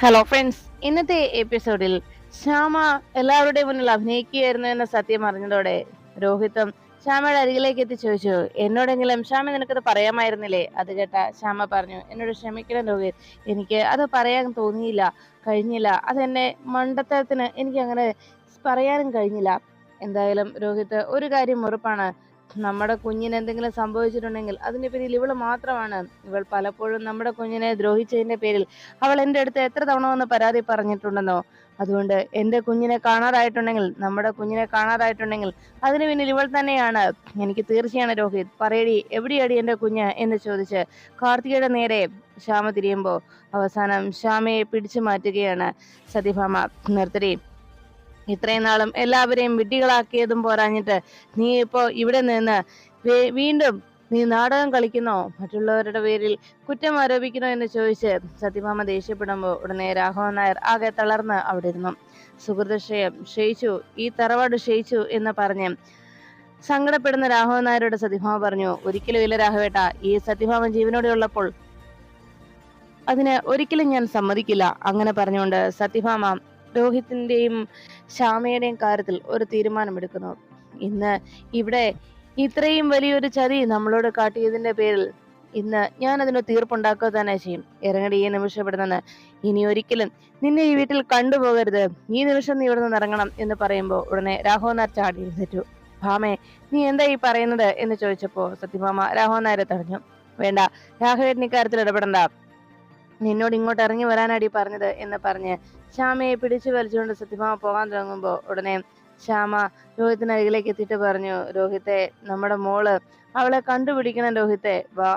Hello friends ഇന്നത്തെ എപ്പിസോഡിൽ ശ്യാമ എല്ലാവരുടെയും മുന്നിൽ അഭിനയിക്കുകയായിരുന്നു എന്ന സത്യം അറിഞ്ഞതോടെ രോഹിതം ശ്യാമയുടെ അരികിലേക്ക് എത്തി ചോദിച്ചു എന്നോടെങ്കിലും ശ്യാമ നിനക്കത് പറയാമായിരുന്നില്ലേ? അത് കേട്ട ശ്യാമ പറഞ്ഞു എന്നോട് ക്ഷമിക്കണം രോഹിത്. എനിക്ക് അത് പറയാൻ തോന്നിയില്ല കഴിഞ്ഞില്ല. അതെന്നെ മണ്ടത്തരത്തിന് എനിക്ക് അങ്ങനെ പറയാനും കഴിഞ്ഞില്ല. എന്തായാലും രോഹിത് ഒരു കാര്യം ഉറപ്പാണ്. നമ്മുടെ കുഞ്ഞിന് എന്തെങ്കിലും സംഭവിച്ചിട്ടുണ്ടെങ്കിൽ അതിന്റെ പേരിൽ ഇവൾ മാത്രമാണ്. ഇവൾ പലപ്പോഴും നമ്മുടെ കുഞ്ഞിനെ ദ്രോഹിച്ചതിന്റെ പേരിൽ അവൾ എന്റെ അടുത്ത് എത്ര തവണ വന്ന് പരാതി പറഞ്ഞിട്ടുണ്ടെന്നോ? അതുകൊണ്ട് എന്റെ കുഞ്ഞിനെ കാണാതായിട്ടുണ്ടെങ്കിൽ നമ്മുടെ കുഞ്ഞിനെ കാണാതായിട്ടുണ്ടെങ്കിൽ അതിന് പിന്നിൽ ഇവൾ തന്നെയാണ്. എനിക്ക് തീർച്ചയാണ് രോഹിത്. പറയടി എവിടെയാടി എന്റെ കുഞ്ഞ്? എന്ന് ചോദിച്ച് കാർത്തികയുടെ നേരെ ശ്യാമ തിരിയുമ്പോൾ അവസാനം ശ്യാമയെ പിടിച്ചു മാറ്റുകയാണ് സതിഭാമ. നിർത്തടി. ഇത്രയും നാളും എല്ലാവരെയും വിഡ്ഢികളാക്കിയതും പോരാഞ്ഞിട്ട് നീ ഇപ്പോ ഇവിടെ നിന്ന് വീണ്ടും നീ നാടകം കളിക്കുന്നോ? മറ്റുള്ളവരുടെ പേരിൽ കുറ്റം ആരോപിക്കണോ എന്ന് ചോദിച്ച് സത്യഭാമ ദേഷ്യപ്പെടുമ്പോൾ ഉടനെ രാഘവൻ നായർ ആകെ തളർന്ന് അവിടെ ഇരുന്നു സുഹൃതക്ഷയം ക്ഷയിച്ചു ഈ തറവാട് ക്ഷയിച്ചു എന്ന് പറഞ്ഞ് സങ്കടപ്പെടുന്ന രാഘവൻ നായരോട് സത്യഭാമ പറഞ്ഞു ഒരിക്കലും ഇല്ല രാഘവേട്ട ഈ സത്യഭാമ ജീവനോടെ ഉള്ളപ്പോൾ അതിന് ഒരിക്കലും ഞാൻ സമ്മതിക്കില്ല അങ്ങനെ പറഞ്ഞുകൊണ്ട് സത്യഭാമ രോഹിത്തിന്റെയും ശ്യാമയുടെയും കാര്യത്തിൽ ഒരു തീരുമാനമെടുക്കുന്നു. ഇന്ന് ഇവിടെ ഇത്രയും വലിയൊരു ചതി നമ്മളോട് കാട്ടിയതിന്റെ പേരിൽ ഇന്ന് ഞാൻ അതിന് തീർപ്പുണ്ടാക്കുക തന്നെ ചെയ്യും. ഇറങ്ങടി ഈ നിമിഷം ഇവിടെ നിന്ന്. ഇനി ഒരിക്കലും നിന്നെ ഈ വീട്ടിൽ കണ്ടുപോകരുത്. ഈ നിമിഷം നീ ഇവിടെ നിന്ന് ഇറങ്ങണം എന്ന് പറയുമ്പോൾ ഉടനെ രാഘവൻ നായർ ചാടി എഴുന്നേറ്റു. ഭാമേ നീ എന്താ ഈ പറയുന്നത്? എന്ന് ചോദിച്ചപ്പോൾ സത്യഭാമ രാഘവൻ നായരെ തടഞ്ഞു. വേണ്ട രാഘവേട്ടൻ ഇക്കാര്യത്തിൽ ഇടപെടണ്ട. നിന്നോട് ഇങ്ങോട്ട് ഇറങ്ങി വരാനാടി പറഞ്ഞത് എന്ന് പറഞ്ഞ് ശ്യാമയെ പിടിച്ചു വലിച്ചുകൊണ്ട് സത്യഭാമ പോകാൻ തുടങ്ങുമ്പോൾ ഉടനെ ശ്യാമ രോഹിത്തിന് അരികിലേക്ക് എത്തിയിട്ട് പറഞ്ഞു രോഹിത്തെ നമ്മുടെ മോൾ അവളെ കണ്ടുപിടിക്കണം രോഹിത്തെ. വാ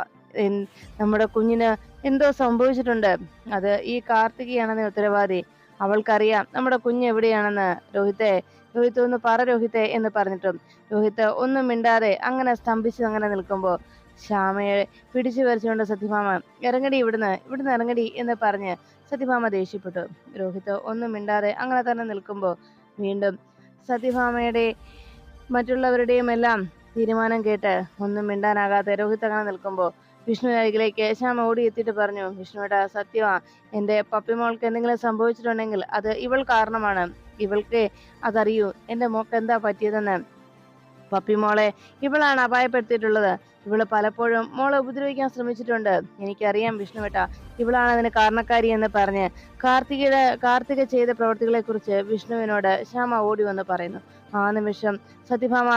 നമ്മുടെ കുഞ്ഞിന് എന്തോ സംഭവിച്ചിട്ടുണ്ട്. അത് ഈ കാർത്തികയാണെന്ന് ഉത്തരവാദി. അവൾക്കറിയാം നമ്മുടെ കുഞ്ഞ് എവിടെയാണെന്ന്. രോഹിത്തെ രോഹിത്ത് ഒന്ന് പറ രോഹിത്തെ എന്ന് പറഞ്ഞിട്ടും. രോഹിത്ത് ഒന്നും മിണ്ടാതെ അങ്ങനെ സ്തംഭിച്ച് അങ്ങനെ നിൽക്കുമ്പോൾ ശ്യാമയെ പിടിച്ചു വരച്ചുകൊണ്ട് സത്യഭാമ ഇറങ്ങടി ഇവിടുന്ന് ഇവിടുന്ന് ഇറങ്ങടി എന്ന് പറഞ്ഞ് സത്യഭാമ ദേഷ്യപ്പെട്ടു. രോഹിത് ഒന്നും മിണ്ടാതെ അങ്ങനെ തന്നെ നിൽക്കുമ്പോൾ വീണ്ടും സത്യഭാമയുടെ മറ്റുള്ളവരുടെയും എല്ലാം തീരുമാനം കേട്ട് ഒന്നും മിണ്ടാനാകാതെ രോഹിത് അങ്ങനെ നിൽക്കുമ്പോൾ വിഷ്ണു അരികിലേക്ക് ശ്യാമ ഓടി എത്തിയിട്ട് പറഞ്ഞു വിഷ്ണുവേട്ടാ സത്യമാ എന്റെ പപ്പിമോൾക്ക് എന്തെങ്കിലും സംഭവിച്ചിട്ടുണ്ടെങ്കിൽ അത് ഇവൾ കാരണമാണ്. ഇവൾക്ക് അതറിയൂ എന്റെ മോക്ക് എന്താ പറ്റിയതെന്ന് പപ്പിമോളെ ഇവളാണ് അപായപ്പെടുത്തിയിട്ടുള്ളത്. ഇവൾ പലപ്പോഴും മോളെ ഉപദ്രവിക്കാൻ ശ്രമിച്ചിട്ടുണ്ട്. എനിക്കറിയാം വിഷ്ണുവേട്ട ഇവളാണ് അതിന് കാരണക്കാരി എന്ന് പറഞ്ഞ് കാർത്തികയുടെ കാർത്തിക ചെയ്ത പ്രവൃത്തികളെ കുറിച്ച് വിഷ്ണുവിനോട് ശ്യാമ ഓടി വന്ന് പറയുന്നു. ആ നിമിഷം സത്യഭാമ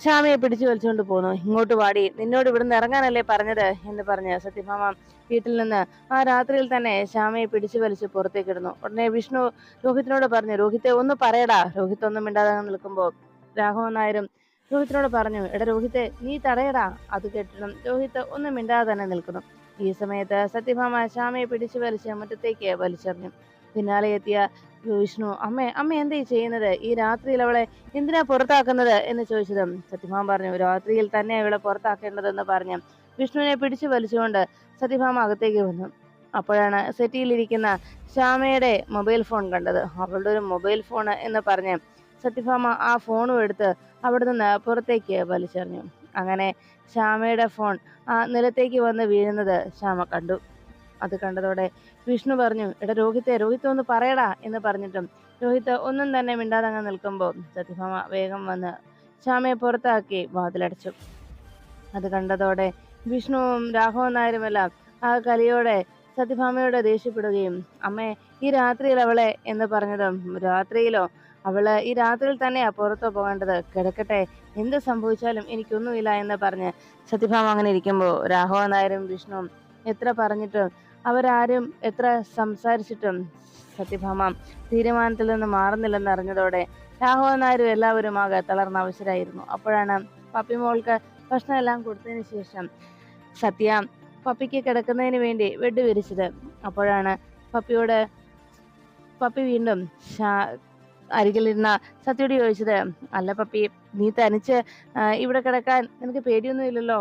ശ്യാമയെ പിടിച്ചു വലിച്ചുകൊണ്ട് പോന്നു. ഇങ്ങോട്ട് വാടി നിന്നോട് ഇവിടുന്ന് ഇറങ്ങാനല്ലേ പറഞ്ഞത്? എന്ന് പറഞ്ഞ് സത്യഭാമ വീട്ടിൽ നിന്ന് ആ രാത്രിയിൽ തന്നെ ശ്യാമയെ പിടിച്ചു വലിച്ച് പുറത്തേക്ക് ഇടുന്നു. ഉടനെ വിഷ്ണു രോഹിത്തിനോട് പറഞ്ഞു രോഹിത്തെ ഒന്ന് പറയടാ. രോഹിത് ഒന്നും മിണ്ടാതെ നിൽക്കുമ്പോൾ രാഘവൻ നായരും രോഹിത്തിനോട് പറഞ്ഞു എടാ രോഹിത്തെ നീ തടയടാ. അത് കേട്ടിടും. രോഹിത്ത് ഒന്നും മിണ്ടാതെ തന്നെ നിൽക്കുന്നു. ഈ സമയത്ത് സത്യഭാമ ശ്യാമയെ പിടിച്ചു വലിച്ച് മുറ്റത്തേക്ക് വലിച്ചെറിഞ്ഞു. പിന്നാലെ എത്തിയ വിഷ്ണു അമ്മ അമ്മ എന്താ ചെയ്യുന്നത്? ഈ രാത്രിയിൽ അവളെ എന്തിനാ പുറത്താക്കുന്നത്? എന്ന് ചോദിച്ചതും സത്യഭാമ പറഞ്ഞു രാത്രിയിൽ തന്നെ ഇവളെ പുറത്താക്കേണ്ടതെന്ന് പറഞ്ഞു വിഷ്ണുവിനെ പിടിച്ചു വലിച്ചുകൊണ്ട് സത്യഭാമ അകത്തേക്ക് വന്നു. അപ്പോഴാണ് സെറ്റിയിലിരിക്കുന്ന ശ്യാമയുടെ മൊബൈൽ ഫോൺ കണ്ടത്. അവളുടെ ഒരു മൊബൈൽ ഫോൺ എന്ന് പറഞ്ഞ് സത്യഭാമ ആ ഫോണും എടുത്ത് അവിടെ നിന്ന് പുറത്തേക്ക് വലിച്ചെറിഞ്ഞു. അങ്ങനെ ശ്യാമയുടെ ഫോൺ ആ നിലത്തേക്ക് വന്ന് വീഴുന്നത് ശ്യാമ കണ്ടു. അത് കണ്ടതോടെ വിഷ്ണു പറഞ്ഞു എടാ രോഹിത്തെ രോഹിത്ത് ഒന്ന് പറയടാ എന്ന് പറഞ്ഞിട്ടും രോഹിത്ത് ഒന്നും തന്നെ മിണ്ടാതങ്ങ് നിൽക്കുമ്പോൾ സത്യഭാമ വേഗം വന്ന് ശ്യാമയെ പുറത്താക്കി വാതിലടച്ചു. അത് കണ്ടതോടെ വിഷ്ണുവും രാഘവൻ നായരുമെല്ലാം ആ കലിയോടെ സത്യഭാമയോട് ദേഷ്യപ്പെടുകയും അമ്മേ ഈ രാത്രിയിൽ അവളെ എന്ന് പറഞ്ഞതും രാത്രിയിലോ? അവൾ ഈ രാത്രിയിൽ തന്നെയാ പുറത്തു പോകേണ്ടത് കിടക്കട്ടെ. എന്ത് സംഭവിച്ചാലും എനിക്കൊന്നുമില്ല എന്ന് പറഞ്ഞ് സത്യഭാമ അങ്ങനെ ഇരിക്കുമ്പോൾ രാഘവൻ നായരും വിഷ്ണുവും എത്ര പറഞ്ഞിട്ടും അവരാരും എത്ര സംസാരിച്ചിട്ടും സത്യഭാമ തീരുമാനത്തിൽ നിന്ന് മാറുന്നില്ലെന്ന് അറിഞ്ഞതോടെ രാഘവൻ നായരും എല്ലാവരും ആകെ തളർന്ന അവശരായിരുന്നു. അപ്പോഴാണ് പപ്പിമോൾക്ക് ഭക്ഷണമെല്ലാം കൊടുത്തതിന് ശേഷം സത്യ പപ്പിക്ക് കിടക്കുന്നതിന് വേണ്ടി വെഡ് വിരിച്ചത്. അപ്പോഴാണ് പപ്പിയോട് പപ്പി വീണ്ടും അരികിലിരുന്ന സത്യയോട് ചോദിച്ചത് അല്ല പപ്പി നീ തനിച്ച് ഇവിടെ കിടക്കാൻ നിനക്ക് പേടിയൊന്നും ഇല്ലല്ലോ?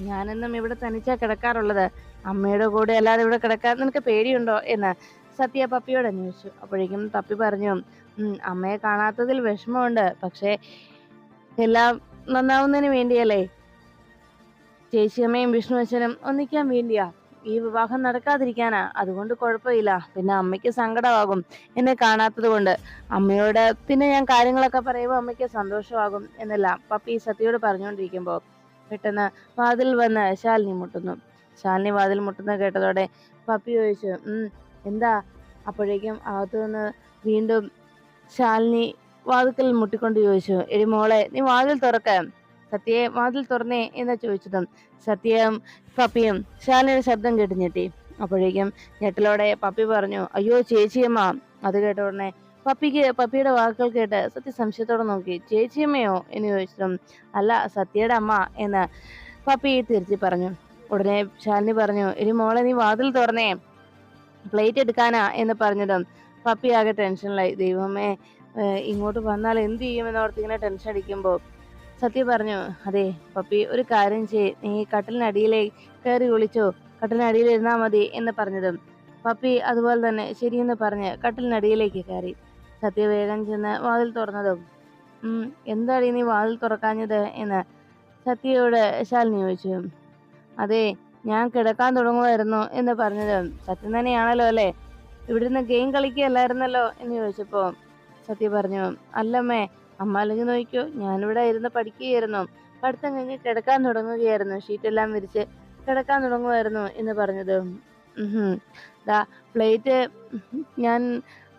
ഞാനെന്നും ഇവിടെ തനിച്ചാ കിടക്കാറുള്ളത്. അമ്മയുടെ കൂടെ അല്ലാതെ ഇവിടെ കിടക്കാൻ നിനക്ക് പേടിയുണ്ടോ? എന്ന് സത്യ പപ്പിയോട് അന്വേഷിച്ചു. അപ്പോഴേക്കും പപ്പി പറഞ്ഞു "ഉം, അമ്മയെ കാണാത്തതിൽ വിഷമമുണ്ട്. പക്ഷേ എല്ലാം നന്നാവുന്നതിന് വേണ്ടിയല്ലേ? ചേച്ചിയമ്മയും വിഷ്ണു അച്ഛനും ഒന്നിക്കാൻ വേണ്ടിയാ. ഈ വിവാഹം നടക്കാതിരിക്കാനാ. അതുകൊണ്ട് കുഴപ്പമില്ല. പിന്നെ അമ്മയ്ക്ക് സങ്കടമാകും. എന്നെ കാണാത്തത് കൊണ്ട്. അമ്മയോട് പിന്നെ ഞാൻ കാര്യങ്ങളൊക്കെ പറയുമ്പോൾ അമ്മയ്ക്ക് സന്തോഷമാകും എന്നെല്ലാം. പപ്പി സത്യയോട് പറഞ്ഞുകൊണ്ടിരിക്കുമ്പോൾ പെട്ടെന്ന് വാതിൽ വന്ന് ശാലിനി മുട്ടുന്നു. ശാലിനി വാതിൽ മുട്ടുന്നത് കേട്ടതോടെ പപ്പി ചോദിച്ചു എന്താ? അപ്പോഴേക്കും അകത്തു നിന്ന് വീണ്ടും ശാലിനി വാതിക്കൽ മുട്ടിക്കൊണ്ട് ചോദിച്ചു എടി മോളെ നീ വാതിൽ തുറക്ക. സത്യയെ വാതിൽ തുറന്നേ എന്ന് ചോദിച്ചതും സത്യയും പപ്പിയും ശാലയുടെ ശബ്ദം കേട്ട് ഞെട്ടി അപ്പോഴേക്കും ഞെട്ടലോടെ പപ്പി പറഞ്ഞു അയ്യോ ചേച്ചിയമ്മ. അത് കേട്ട ഉടനെ പപ്പിക്ക് പപ്പിയുടെ വാക്കുകൾ കേട്ട് സത്യ സംശയത്തോടെ നോക്കി ചേച്ചിയമ്മയോ? എന്ന് ചോദിച്ചതും അല്ല സത്യയുടെ അമ്മ എന്ന് പപ്പി തിരിച്ചു പറഞ്ഞു. ഉടനെ ശാലിനി പറഞ്ഞു ഇനി മോളെ നീ വാതിൽ തുറന്നേ. പ്ലേറ്റ് എടുക്കാനാ എന്ന് പറഞ്ഞതും പപ്പി ആകെ ടെൻഷനിലായി. ദൈവമേ ഇങ്ങോട്ട് വന്നാൽ എന്ത് ചെയ്യുമെന്നോർത്ത് ഇങ്ങനെ ടെൻഷൻ അടിക്കുമ്പോൾ സത്യ പറഞ്ഞു? അതെ പപ്പി ഒരു കാര്യം ചെയ് നീ കട്ടിലിനടിയിലേ കയറി ഒളിച്ചോ കട്ടിലിനടിയിൽ ഇരുന്നാ മതി എന്ന് പറഞ്ഞതും. പപ്പി അതുപോലെ തന്നെ ശരിയെന്ന് പറഞ്ഞ് കട്ടിലിനടിയിലേക്ക് കയറി. സത്യ വേഗം ചെന്ന് വാതിൽ തുറന്നതും. എന്താടി നീ വാതിൽ തുറക്കാഞ്ഞത് എന്ന് സത്യയോട് ശാലിനി ചോദിച്ചു. അതെ ഞാൻ കിടക്കാൻ തുടങ്ങുമായിരുന്നു എന്ന് പറഞ്ഞത്. സത്യം തന്നെയാണല്ലോ അല്ലേ? ഇവിടുന്ന് ഗെയിം കളിക്കുകയല്ലായിരുന്നല്ലോ എന്ന് ചോദിച്ചപ്പോ സത്യ പറഞ്ഞു അല്ലമ്മേ അമ്മ അല്ലെങ്കിൽ നോക്കിയോ? ഞാനിവിടെ ഇരുന്ന് പഠിക്കുകയായിരുന്നു. പഠിത്തം കഴിഞ്ഞ് കിടക്കാൻ തുടങ്ങുകയായിരുന്നു. ഷീറ്റെല്ലാം വിരിച്ച് കിടക്കാൻ തുടങ്ങുമായിരുന്നു എന്ന് പറഞ്ഞത്. ദാ പ്ലേറ്റ് ഞാൻ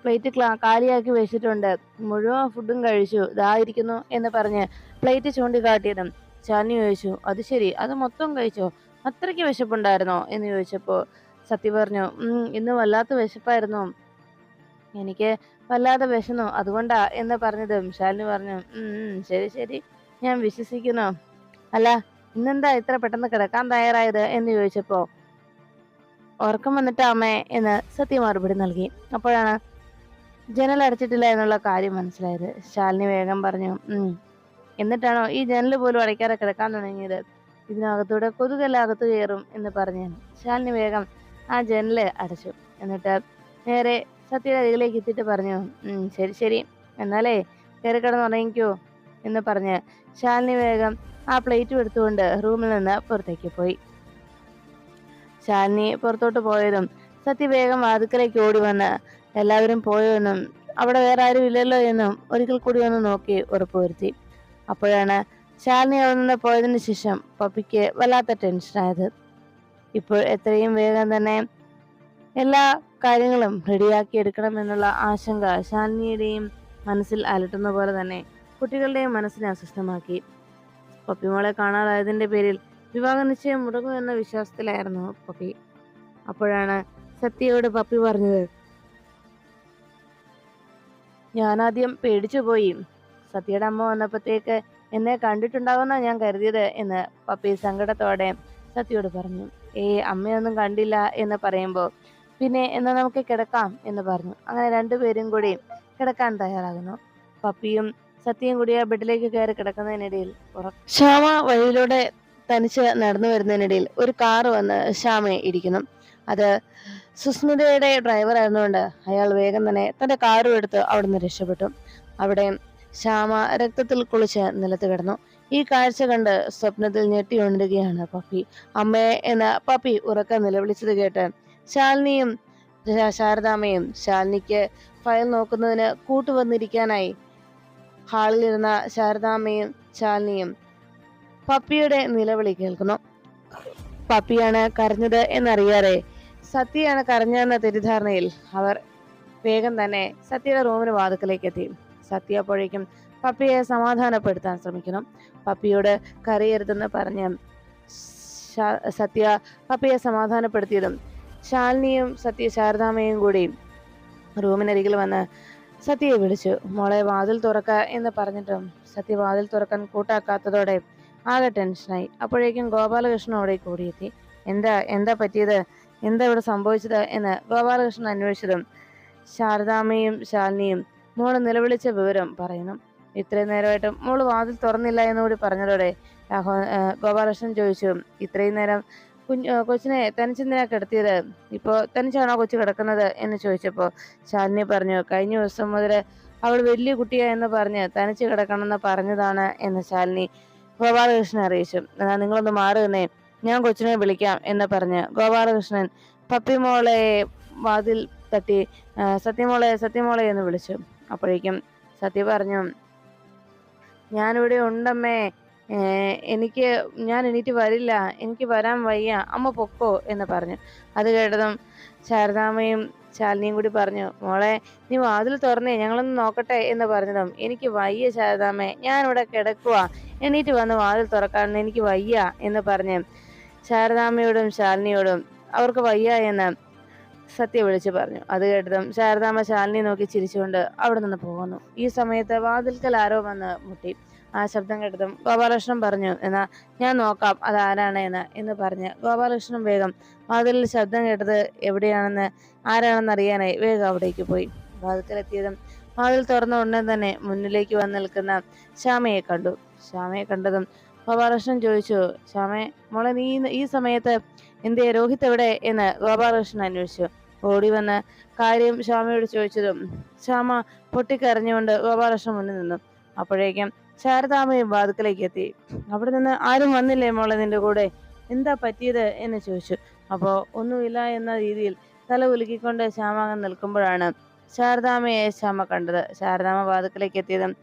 പ്ലേറ്റ് ക്ലാ കാലിയാക്കി വെച്ചിട്ടുണ്ട്. മുഴുവൻ ഫുഡും കഴിച്ചു. ദാ ഇരിക്കുന്നു എന്ന് പറഞ്ഞ് പ്ലേറ്റ് ചൂണ്ടിക്കാട്ടിയതും ചാനി ചോദിച്ചു അത് ശരി. അത് മൊത്തം കഴിച്ചോ? അത്രയ്ക്ക് വിശപ്പുണ്ടായിരുന്നോ? എന്ന് ചോദിച്ചപ്പോൾ സത്യ പറഞ്ഞു ഇന്ന് വല്ലാത്ത വിശപ്പായിരുന്നു. എനിക്ക് വല്ലാതെ വിശന്നു അതുകൊണ്ടാ എന്ന് പറഞ്ഞതും. ശാലിനി പറഞ്ഞു ശരി ശരി. ഞാൻ വിശ്വസിക്കുന്നു. അല്ല ഇന്നെന്താ ഇത്ര പെട്ടെന്ന് കിടക്കാൻ തയ്യാറായത്? എന്ന് ചോദിച്ചപ്പോ ഉറക്കം വന്നിട്ട് അമ്മേ എന്ന് സത്യ മറുപടി നൽകി. അപ്പോഴാണ് ജനൽ അടച്ചിട്ടില്ല എന്നുള്ള കാര്യം മനസ്സിലായത്. ശാലിനി വേഗം പറഞ്ഞു എന്നിട്ടാണോ ഈ ജനൽ പോലും അടയ്ക്കാതെ കിടക്കാൻ തുടങ്ങിയത്? ഇതിനകത്തൂടെ കൊതുകെല്ലാം അകത്ത് കയറും എന്ന് പറഞ്ഞു ശാലിനി വേഗം ആ ജനൽ അടച്ചു. എന്നിട്ട് നേരെ സത്യയുടെ അരികിലേക്ക് എത്തിയിട്ട് പറഞ്ഞു ശരി ശരി. എന്നാലേ കയറി കിടന്നുറങ്ങിക്കോ എന്ന് പറഞ്ഞ് ശാലിനി വേഗം ആ പ്ലേറ്റും എടുത്തുകൊണ്ട് റൂമിൽ നിന്ന് പുറത്തേക്ക് പോയി. ശാലിനി പുറത്തോട്ട് പോയതും സത്യ വേഗം വാതുക്കലേക്ക് ഓടി വന്ന് എല്ലാവരും പോയോ എന്നും അവിടെ വേറെ ആരും ഇല്ലല്ലോ എന്നും ഒരിക്കൽ കൂടി ഒന്ന് നോക്കി ഉറപ്പുവരുത്തി. അപ്പോഴാണ് ശാലിനി അവിടെ നിന്ന് പോയതിനു ശേഷം പപ്പിക്ക് വല്ലാത്ത ടെൻഷനായത് ഇപ്പോൾ എത്രയും വേഗം തന്നെ എല്ലാ കാര്യങ്ങളും റെഡിയാക്കി എടുക്കണം എന്നുള്ള ആശങ്ക ശാലിനിയുടെയും മനസ്സിൽ അലട്ടുന്ന പോലെ തന്നെ കുട്ടികളുടെയും മനസ്സിനെ അസ്വസ്ഥമാക്കി. പപ്പിമോളെ കാണാതായതിന്റെ പേരിൽ വിവാഹ നിശ്ചയം മുടങ്ങും എന്ന വിശ്വാസത്തിലായിരുന്നു പപ്പി. അപ്പോഴാണ് സത്യയോട് പപ്പി പറഞ്ഞത് ഞാനാദ്യം പേടിച്ചു പോയി. സത്യയുടെ അമ്മ വന്നപ്പോഴത്തേക്ക് എന്നെ കണ്ടിട്ടുണ്ടാവുന്ന ഞാൻ കരുതിയത് എന്ന് പപ്പി സങ്കടത്തോടെ സത്യയോട് പറഞ്ഞു. ഏ അമ്മയൊന്നും കണ്ടില്ല എന്ന് പറയുമ്പോൾ പിന്നെ എന്നാൽ നമുക്ക് കിടക്കാം എന്ന് പറഞ്ഞു. അങ്ങനെ രണ്ടുപേരും കൂടി കിടക്കാൻ തയ്യാറാകുന്നു. പപ്പിയും സത്യയും കൂടി ആ ബെഡിലേക്ക് കയറി കിടക്കുന്നതിനിടയിൽ ശ്യാമ വഴിയിലൂടെ തനിച്ച് നടന്നു വരുന്നതിനിടയിൽ ഒരു കാറ് വന്ന് ശ്യാമയെ ഇരിക്കുന്നു അത് സുസ്മിതയുടെ ഡ്രൈവർ ആയിരുന്നുകൊണ്ട് അയാൾ വേഗം തന്നെ തന്റെ കാറും എടുത്ത് അവിടുന്ന് രക്ഷപ്പെട്ടു. അവിടെ ശ്യാമ രക്തത്തിൽ കുളിച്ച് നിലത്ത് കിടന്നു. ഈ കാഴ്ച കണ്ട് സ്വപ്നത്തിൽ ഞെട്ടി ഉണരുകയാണ് പപ്പി. അമ്മയെ എന്ന പപ്പി ഉറക്ക നിലവിളിച്ചത് കേട്ട് ശാലിനിയും ശാരദാമയും ശാലിനിക്ക് ഫയൽ നോക്കുന്നതിന് കൂട്ടുവന്നിരിക്കാനായി ഹാളിലിരുന്ന ശാരദാമ്മയും ശാലിനിയും പപ്പിയുടെ നിലവിളി കേൾക്കുന്നു. പപ്പിയാണ് കരഞ്ഞത് എന്നറിയാതെ സത്യയാണ് കരഞ്ഞതെന്ന തെറ്റിദ്ധാരണയിൽ അവർ വേഗം തന്നെ സത്യയുടെ റൂമിന് വാതുക്കലേക്ക് എത്തി സത്യ അപ്പോഴേക്കും പപ്പിയെ സമാധാനപ്പെടുത്താൻ ശ്രമിക്കുന്നു. പപ്പിയോട് കരയരുതെന്ന് പറഞ്ഞ് സത്യ പപ്പിയെ സമാധാനപ്പെടുത്തിയതും ശാലിനിയും സത്യ ശാരദാമ്മയും കൂടി റൂമിനരികിൽ വന്ന് സത്യയെ വിളിച്ചു. മോളെ വാതിൽ തുറക്ക എന്ന് പറഞ്ഞിട്ടും സത്യ വാതിൽ തുറക്കാൻ കൂട്ടാക്കാത്തതോടെ ആകെ ടെൻഷനായി. അപ്പോഴേക്കും ഗോപാലകൃഷ്ണൻ അവിടെ കൂടിയെത്തി. എന്താ എന്താ പറ്റിയത്? എന്താ ഇവിടെ സംഭവിച്ചത്? എന്ന് ഗോപാലകൃഷ്ണൻ അന്വേഷിച്ചതും ശാരദാമ്മയും ശാലിനിയും മോൾ നിലവിളിച്ച വിവരം പറയുന്നു. ഇത്രയും നേരമായിട്ടും മോൾ വാതിൽ തുറന്നില്ല എന്നുകൂടി പറഞ്ഞതോടെ രാഹോ ഗോപാലകൃഷ്ണൻ ചോദിച്ചു. ഇത്രയും നേരം കുഞ്ഞ് കൊച്ചിനെ തനിച്ചെന്തിനാ കിടത്തിയത്? ഇപ്പോ തനിച്ചാണോ കൊച്ചു കിടക്കുന്നത് എന്ന് ചോദിച്ചപ്പോ ശാലിനി പറഞ്ഞു കഴിഞ്ഞ ദിവസം മുതൽ അവൾ വലിയ കുട്ടിയാ എന്ന് പറഞ്ഞ് തനിച്ച് കിടക്കണമെന്ന് പറഞ്ഞതാണ് എന്ന് ശാലിനി ഗോപാലകൃഷ്ണൻ അറിയിച്ചു. എന്നാ നിങ്ങളൊന്ന് മാറുകന്നേ ഞാൻ കൊച്ചിനെ വിളിക്കാം എന്ന് പറഞ്ഞ് ഗോപാലകൃഷ്ണൻ പപ്പിമോളെ വാതിൽ തട്ടി "ആ, സത്യമോളെ സത്യമോളെ എന്ന് വിളിച്ചു. അപ്പോഴേക്കും സത്യ പറഞ്ഞു ഞാനിവിടെ ഉണ്ടമ്മേ എനിക്ക് ഞാൻ എണീറ്റ് വരില്ല എനിക്ക് വരാൻ വയ്യ അമ്മ പൊക്കോ എന്ന് പറഞ്ഞു. അത് കേട്ടതും ശാരദാമ്മയും ശാലിനിയും കൂടി പറഞ്ഞു മോളെ നീ വാതിൽ തുറന്നേ ഞങ്ങളൊന്ന് നോക്കട്ടെ എന്ന് പറഞ്ഞതും എനിക്ക് വയ്യ ശാരദാമ്മേ ഇവിടെ കിടക്കുക എണീറ്റ് വന്ന് വാതിൽ തുറക്കാൻ എനിക്ക് വയ്യ എന്ന് പറഞ്ഞ് ശാരദാമ്മയോടും ശാലിനിയോടും അവർക്ക് വയ്യ എന്ന് സത്യ വിളിച്ചു പറഞ്ഞു. അത് കേട്ടതും ശാരദാമ്മ ശാലിനി നോക്കി ചിരിച്ചുകൊണ്ട് അവിടെ നിന്ന് പോകുന്നു ഈ സമയത്ത് വാതിൽക്കൽ ആരോ വന്ന് മുട്ടി. ആ ശബ്ദം കേട്ടതും ഗോപാലകൃഷ്ണൻ പറഞ്ഞു എന്നാ ഞാൻ നോക്കാം അത് ആരാണ് എന്ന് എന്ന് പറഞ്ഞ് ഗോപാലകൃഷ്ണൻ വേഗം വാതിലിൽ ശബ്ദം കേട്ടത് എവിടെയാണെന്ന് ആരാണെന്ന് അറിയാനായി വേഗം അവിടേക്ക് പോയി. വാതിൽക്കലെത്തിയതും വാതിൽ തുറന്ന ഉടനെ തന്നെ മുന്നിലേക്ക് വന്ന് നിൽക്കുന്ന ശ്യാമയെ കണ്ടു. ശ്യാമയെ കണ്ടതും ഗോപാലകൃഷ്ണൻ ചോദിച്ചു ശ്യാമേ മോളെ നീ ഈ സമയത്ത് എന്തേ രോഹിത് എവിടെ? എന്ന് ഗോപാലകൃഷ്ണൻ അന്വേഷിച്ചു. ഓടി വന്ന് കാര്യം ശ്യാമയോട് ചോദിച്ചതും ശ്യാമ പൊട്ടിക്കരഞ്ഞുകൊണ്ട് ഗോപാലകൃഷ്ണൻ മുന്നിൽ നിന്നു. അപ്പോഴേക്കും ശാരദാമയും വാതുക്കലേക്ക് എത്തി. അവിടെ നിന്ന് ആരും വന്നില്ലേ മോളെ നിന്റെ കൂടെ? എന്താ പറ്റിയത്? എന്ന് ചോദിച്ചു. അപ്പോ ഒന്നുമില്ല എന്ന രീതിയിൽ തല ഉലുക്കിക്കൊണ്ട് ശ്യാമ അങ്ങ് നിൽക്കുമ്പോഴാണ് ശാരദാമയെ ശ്യാമ കണ്ടത്. ശാരദാമ വാതുക്കലേക്ക് എത്തിയതും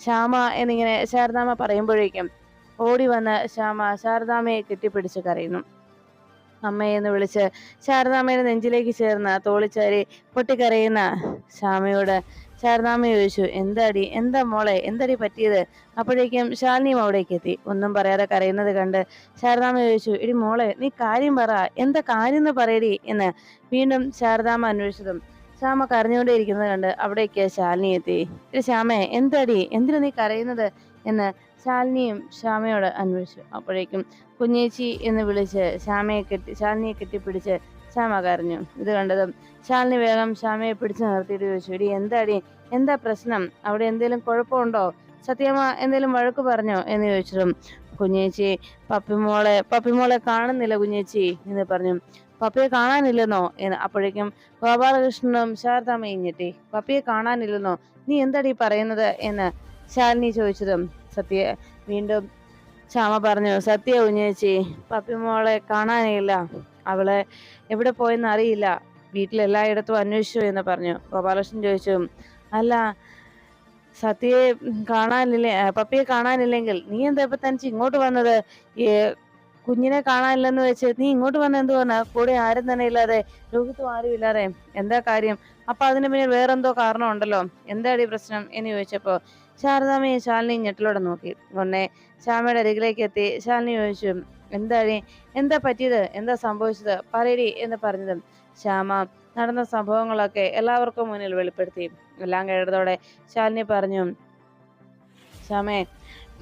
ശ്യാമ എന്നിങ്ങനെ ശാരദാമ പറയുമ്പോഴേക്കും ഓടി വന്ന് ശ്യാമ ശാരദാമയെ കെട്ടിപ്പിടിച്ച് കരയുന്നു. അമ്മയെന്ന് വിളിച്ച് ശാരദാമ്മയുടെ നെഞ്ചിലേക്ക് ചേർന്ന് തോളിച്ചാരി പൊട്ടിക്കരയുന്ന ശ്യാമയോട് ശാരദാമ്മ ചോദിച്ചു എന്താടി? എന്താ മോളെ? എന്താടി പറ്റിയത്? അപ്പോഴേക്കും ശാലിനിയും അവിടേക്ക് എത്തി. ഒന്നും പറയാതെ കരയുന്നത് കണ്ട് ശാരദാമ്മ ചോദിച്ചു എടി മോളെ നീ കാര്യം പറ. എന്താ കാര്യം എന്ന് പറയടി? എന്ന് വീണ്ടും ശാരദാമ്മ അന്വേഷിച്ചതും ശ്യാമ കരഞ്ഞുകൊണ്ടേയിരിക്കുന്നത് കണ്ട് അവിടേക്ക് ശാലിനി എത്തി. ശ്യാമേ എന്താടി? എന്തിനാ നീ കരയുന്നത്? എന്ന് ശാലിനിയും ശ്യാമയോട് അന്വേഷിച്ചു. അപ്പോഴേക്കും കുഞ്ഞേച്ചി എന്ന് വിളിച്ച് ശ്യാമയെ കെട്ടി ശാലിനിയെ കെട്ടിപ്പിടിച്ച് ശ്യാമ കരഞ്ഞു. ഇത് കണ്ടതും ശാലിനി വേഗം ശ്യാമയെ പിടിച്ചു നിർത്തിയിട്ട് ചോദിച്ചു ഇടി എന്താടി? എന്താ പ്രശ്നം? അവിടെ എന്തെങ്കിലും കുഴപ്പമുണ്ടോ? സത്യമ്മ എന്തെങ്കിലും വഴക്ക് പറഞ്ഞോ? എന്ന് ചോദിച്ചതും കുഞ്ഞേച്ചി പപ്പിമോളെ പപ്പിമോളെ കാണുന്നില്ല കുഞ്ഞേച്ചി എന്ന് പറഞ്ഞു. പപ്പിയെ കാണാനില്ലെന്നോ? എന്ന് അപ്പോഴേക്കും ഗോപാലകൃഷ്ണനും ശാരദാമ്മയും ഞെട്ടി. പപ്പിയെ കാണാനില്ലെന്നോ? നീ എന്താടി പറയുന്നത്? എന്ന് ശാലിനി ചോദിച്ചതും സത്യ വീണ്ടും ശ്യാമ പറഞ്ഞു സത്യ കുഞ്ഞേച്ചി പപ്പിമോളെ കാണാനില്ല അവളെ എവിടെ പോയെന്ന് അറിയില്ല. വീട്ടിലെല്ലായിടത്തും അന്വേഷിച്ചു എന്ന് പറഞ്ഞു. ഗോപാലകൃഷ്ണൻ ചോദിച്ചു അല്ല സത്യയെ കാണാനില്ലേ പപ്പിയെ കാണാനില്ലെങ്കിൽ നീ എന്താ ഇപ്പൊ തനിച്ച് ഇങ്ങോട്ട് വന്നത്? കുഞ്ഞിനെ കാണാനില്ലെന്ന് വെച്ച് നീ ഇങ്ങോട്ട് വന്ന എന്ത് പറഞ്ഞ? കൂടെ ആരും തന്നെ ഇല്ലാതെ രോഹിത്തും ആരും ഇല്ലാതെ. എന്താ കാര്യം? അപ്പൊ അതിന് പിന്നെ വേറെന്തോ കാരണം ഉണ്ടല്ലോ. എന്താടി പ്രശ്നം? എന്ന് ചോദിച്ചപ്പോ ശാരദാമയും ശാലിനിയും ഞെട്ടിലോടെ നോക്കി. ഉടനെ ശ്യാമയുടെ അരികിലേക്ക് എത്തി. ശാലിനി ചോദിച്ചു എന്താടി? എന്താ പറ്റിയത്? എന്താ സംഭവിച്ചത്? പറയടി എന്ന് പറഞ്ഞതും ശ്യാമ നടന്ന സംഭവങ്ങളൊക്കെ എല്ലാവർക്കും മുന്നിൽ വെളിപ്പെടുത്തി. എല്ലാം കേട്ടതോടെ ശാലിനി പറഞ്ഞു ശ്യാമേ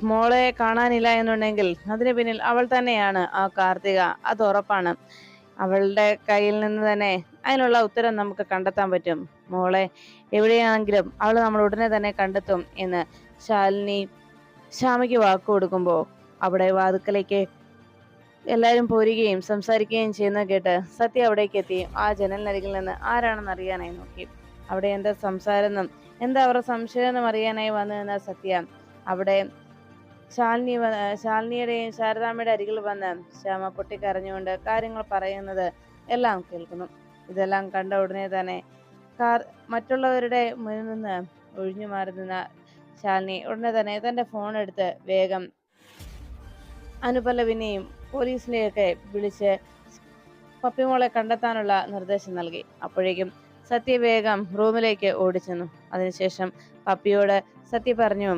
മോളെ കാണാനില്ല എന്നുണ്ടെങ്കിൽ അതിന് പിന്നിൽ അവൾ തന്നെയാണ് ആ കാർത്തിക. അത് ഉറപ്പാണ്. അവളുടെ കയ്യിൽ നിന്ന് തന്നെ അതിനുള്ള ഉത്തരം നമുക്ക് കണ്ടെത്താൻ പറ്റും. മോളെ എവിടെയാണെങ്കിലും അവൾ നമ്മൾ ഉടനെ തന്നെ കണ്ടെത്തും എന്ന് ശാലിനി ശ്യാമയ്ക്ക് വാക്ക് കൊടുക്കുമ്പോൾ അവിടെ വാതുക്കലേക്ക് എല്ലാവരും പോരുകയും സംസാരിക്കുകയും ചെയ്യുന്ന കേട്ട് സത്യ അവിടേക്ക് എത്തി. ആ ജനലിനരികിൽ നിന്ന് ആരാണെന്ന് അറിയാനായി നോക്കി. അവിടെ എന്താ സംസാരം എന്താ അവരുടെ സംശയം അറിയാനായി വന്നു നിന്ന സത്യ. അവിടെ ശാലിനി ശാലിനിയുടെയും ശാരദാമ്മയുടെ അരികിൽ വന്ന് ശ്യാമ പൊട്ടിക്കരഞ്ഞുകൊണ്ട് കാര്യങ്ങൾ പറയുന്നത് എല്ലാം കേൾക്കുന്നു. ഇതെല്ലാം കണ്ട ഉടനെ തന്നെ കാർ മറ്റുള്ളവരുടെ മുന്നിൽ നിന്ന് ഒഴിഞ്ഞു മാറി നിന്ന ശാലിനി ഉടനെ തന്നെ തന്റെ ഫോൺ എടുത്ത് വേഗം അനുപല്ലവിനെയും പോലീസിനെയൊക്കെ വിളിച്ച് പപ്പിമോളെ കണ്ടെത്താനുള്ള നിർദ്ദേശം നൽകി. അപ്പോഴേക്കും സത്യ വേഗം റൂമിലേക്ക് ഓടിച്ചെന്നു. അതിനുശേഷം പപ്പിയോട് സത്യ പറഞ്ഞു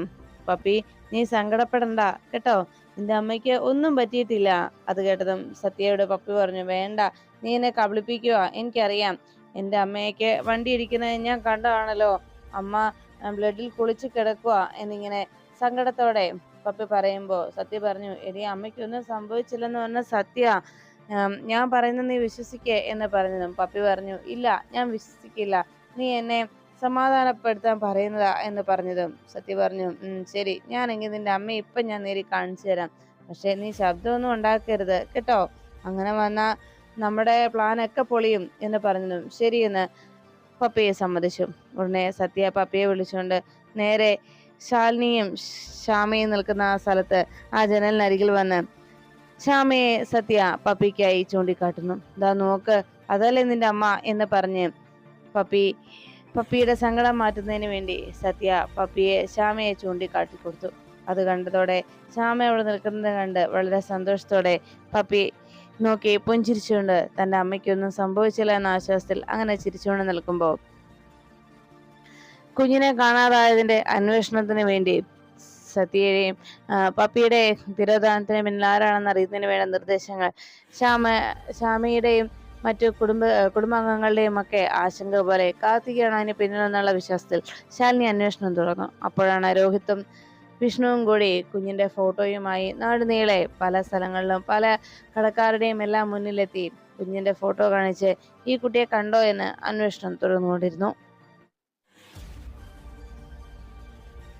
പപ്പി നീ സങ്കടപ്പെടണ്ട കേട്ടോ. നിന്റെ അമ്മയ്ക്ക് ഒന്നും പറ്റിയിട്ടില്ല. അത് കേട്ടതും സത്യയോട് പപ്പി പറഞ്ഞു വേണ്ട നീ എന്നെ കബളിപ്പിക്കുക. എനിക്കറിയാം. എന്റെ അമ്മയ്ക്ക് വണ്ടി ഇടിക്കുന്നത് ഞാൻ കണ്ടതാണല്ലോ. അമ്മ ബ്ലഡിൽ കുളിച്ച് കിടക്കുക എന്നിങ്ങനെ സങ്കടത്തോടെ പപ്പി പറയുമ്പോൾ സത്യ പറഞ്ഞു എടി അമ്മയ്ക്കൊന്നും സംഭവിച്ചില്ലെന്ന് പറഞ്ഞ സത്യ ഞാൻ പറയുന്നത് നീ വിശ്വസിക്കേ എന്ന് പറഞ്ഞതും പപ്പി പറഞ്ഞു ഇല്ല ഞാൻ വിശ്വസിക്കില്ല നീ എന്നെ സമാധാനപ്പെടുത്താൻ പറയുന്നതാ എന്ന് പറഞ്ഞതും സത്യ പറഞ്ഞു "ഉം, ശരി ഞാനെങ്കിൽ നിന്റെ അമ്മയെ ഇപ്പൊ ഞാൻ നേരി കാണിച്ചു തരാം പക്ഷെ നീ ശബ്ദമൊന്നും ഉണ്ടാക്കരുത് കേട്ടോ? അങ്ങനെ വന്നാ നമ്മുടെ പ്ലാനൊക്കെ പൊളിയും എന്ന് പറഞ്ഞതും ശരിയെന്ന് പപ്പിയെ സമ്മതിച്ചു. ഉടനെ സത്യ പപ്പിയെ വിളിച്ചുകൊണ്ട് നേരെ ശാലിനിയും ശ്യാമയും നിൽക്കുന്ന ആ സ്ഥലത്ത് ആ ജനലിനരികിൽ വന്ന് ശ്യാമയെ സത്യ പപ്പിക്കായി ചൂണ്ടിക്കാട്ടുന്നു. ദാ നോക്ക് അതല്ലേ നിന്റെ അമ്മ എന്ന് പറഞ്ഞ് പപ്പി പപ്പിയുടെ സങ്കടം മാറ്റുന്നതിന് വേണ്ടി സത്യ പപ്പിയെ ശ്യാമയെ ചൂണ്ടിക്കാട്ടി കൊടുത്തു. അത് കണ്ടതോടെ ശ്യാമ അവിടെ നിൽക്കുന്നത് കണ്ട് വളരെ സന്തോഷത്തോടെ പപ്പി നോക്കി പുഞ്ചിരിച്ചുകൊണ്ട് തന്റെ അമ്മയ്ക്കൊന്നും സംഭവിച്ചില്ല എന്ന ആശ്വാസത്തിൽ അങ്ങനെ ചിരിച്ചുകൊണ്ട് നിൽക്കുമ്പോൾ കുഞ്ഞിനെ കാണാതായതിന്റെ അന്വേഷണത്തിന് വേണ്ടി സത്യയുടെയും പപ്പിയുടെ തിരോധാനത്തിന് പിന്നിൽ ആരാണെന്ന് അറിയുന്നതിന് വേണ്ട നിർദ്ദേശങ്ങൾ ശ്യാമ ശ്യാമയുടെയും മറ്റു കുടുംബ കുടുംബാംഗങ്ങളുടെയും ഒക്കെ ആശങ്ക പോലെ കാർത്തികയാണ് അതിന് പിന്നിലെന്നുള്ള വിശ്വാസത്തിൽ. ശാലിനി അന്വേഷണം തുടർന്നു അപ്പോഴാണ് രോഹിത്തും വിഷ്ണുവും കൂടി കുഞ്ഞിന്റെ ഫോട്ടോയുമായി നാടുനീളെ പല സ്ഥലങ്ങളിലും പല കടക്കാരുടെയും എല്ലാം മുന്നിലെത്തി കുഞ്ഞിന്റെ ഫോട്ടോ കാണിച്ച് ഈ കുട്ടിയെ കണ്ടോ എന്ന് അന്വേഷണം തുടർന്നുകൊണ്ടിരുന്നു.